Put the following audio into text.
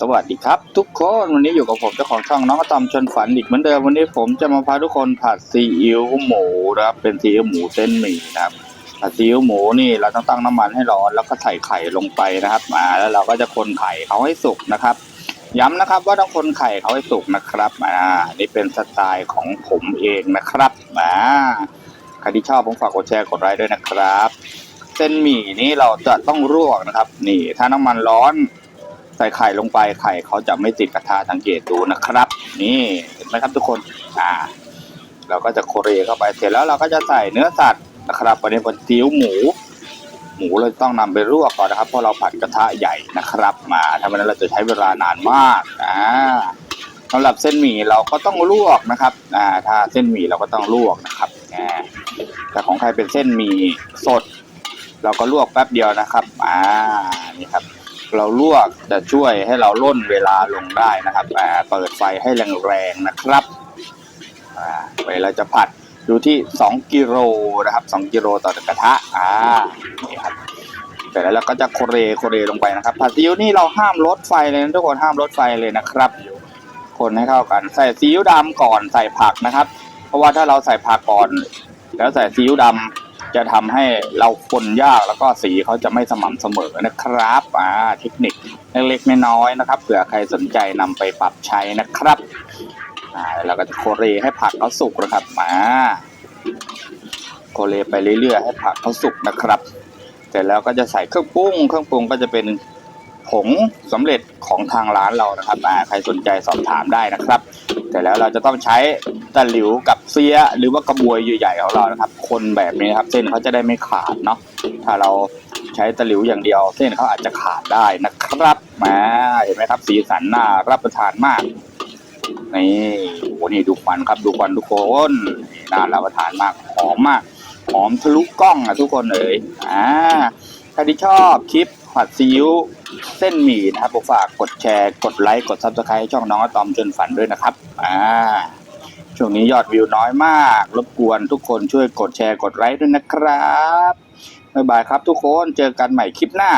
สวัสดีครับ ทุกคนวันนี้อยู่กับผมเจ้าของช่องน้องอะตอมชวนฝันอีกเหมือนเดิมวันนี้ผมจะมาพาทุกคนผัดซีอิ๊วหมูนะครับเป็นซีอิ๊วหมูเส้นหมี่นะครับผัดซีอิ๊วหมูนี่เราต้องตั้งน้ำมันให้ร้อนแล้วก็ใส่ไข่ลงไปนะครับมาแล้วเราก็จะคนไข่เขาให้สุกนะครับ ย้ำนะครับว่าต้องคนไข่เขาให้สุกนะครับอ่านี่เป็นสไตล์ของผมเองนะครับอ่าใครที่ชอบผมฝากกดแชร์กดไลค์ด้วยนะครับ เส้นหมี่นี่เราจะต้องลวกนะครับ นี่ถ้าน้ำมันร้อน ใส่ไข่ลงไปไข่เขาจะไม่ติดกระทะสังเกตดูนะครับ นี่เห็นไหมครับทุกคนอ่า เราก็จะโคเรเข้าไปเสร็จแล้วเราก็จะใส่เนื้อสัตว์นะครับวันนี้เป็นซีอิ๊วหมู หมูเราต้องนำไปลวกก่อนนะครับเพราะเราผัดกระทะใหญ่นะครับ มาถ้าวันนั้นเราจะใช้เวลานานมากอ่าสำหรับเส้นหมี่เราก็ต้องลวกนะครับอ่าถ้าเส้นหมี่เราก็ต้องลวกนะครับอ่าแต่ของใครเป็นเส้นหมี่สด เราก็ลวกแป๊บเดียวนะครับอ่านี่ครับ เราลวกจะช่วยให้เราล่นเวลาลงได้นะครับอ่เปิดไฟให้แรงๆนะครับเวลาจะผัดอยู่ที่ 2 กิโลนะครับ2กิโลต่อกระทะอ่านี่ครับเสร็จแล้วเราก็จะโคเรโคเรลงไปนะครับผัดซีอิ๊วนี่เราห้ามลดไฟเลยนะทุกคนห้ามลดไฟเลยนะครับ คนให้เข้ากันใส่ซีอิ๊วดำก่อนใส่ผักนะครับ เพราะว่าถ้าเราใส่ผักก่อน แล้วใส่ซีอิ๊วดำ จะทำให้เราคนยากแล้วก็สีเขาจะไม่สม่ำเสมอนะครับอ่าเทคนิคเล็กๆน้อยๆนะครับเผื่อใครสนใจนำไปปรับใช้นะครับอ่าแล้วเราก็จะโคเรให้ผักเขาสุกนะครับมาโคเรไปเรื่อยๆให้ผักเขาสุกนะครับ เสร็จแล้วก็จะใส่เครื่องปรุงเครื่องปรุงก็จะเป็น ผงสำเร็จของทางร้านเรานะครับใครสนใจสอบถามได้นะครับ แต่แล้วเราจะต้องใช้ตะหลิวกับเสียหรือว่ากระบวยใหญ่ๆของเรานะครับ คนแบบนี้นครับ เส้นเขาจะได้ไม่ขาดเนาะถ้าเราใช้ตะหลิวอย่างเดียว เส้นเขาอาจจะขาดได้นะครับมาเห็นไหมครับสีสันน่ารับประทานมากนี่โอ้นี่ดูควันครับดูควันทุกคนน่ารับประทานมากหอมมากหอมทะลุกล้องอะทุกคนเอ๋ยอ่าใครที่ชอบคลิป ผัดซีอิ๊วเส้นหมี่นะครับผมฝากกดแชร์ กดไลค์ กดซับสไครต์ช่องน้องอะตอมจนฝันด้วยนะครับ อ่า ช่วงนี้ยอดวิวน้อยมาก รบกวนทุกคนช่วยกดแชร์ กดไลค์ด้วยนะครับ บ๊ายบายครับทุกคน เจอกันใหม่คลิปหน้า